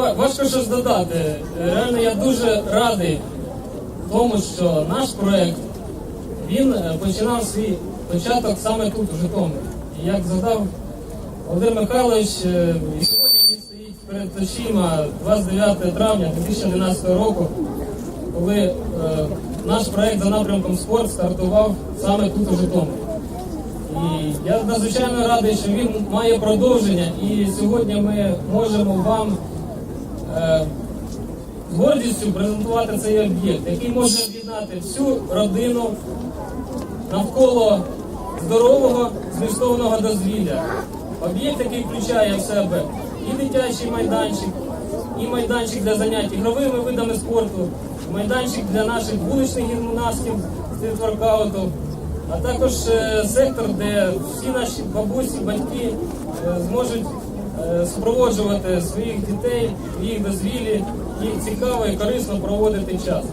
ва- важко щось додати. Реально я дуже радий тому, що наш проект він е, починав свій початок саме тут, у Житомирі. І як згадав Володимир Михайлович, е, і сьогодні він стоїть перед очима 29 травня 2011 року, коли е, наш проект за напрямком спорт стартував саме тут у Житомирі. І я надзвичайно радий, що він має продовження, і сьогодні ми можемо вам з гордістю презентувати цей об'єкт, який може об'єднати всю родину навколо здорового змістовного дозвілля. Об'єкт, який включає в себе і дитячий майданчик, і майданчик для занять ігровими видами спорту, майданчик для наших вуличних гімнастів стрітворкауту, а також е, сектор, де всі наші бабусі, батьки е, зможуть Е, спроводжувати своїх дітей, їх дозвілі, їх цікаво і корисно проводити час.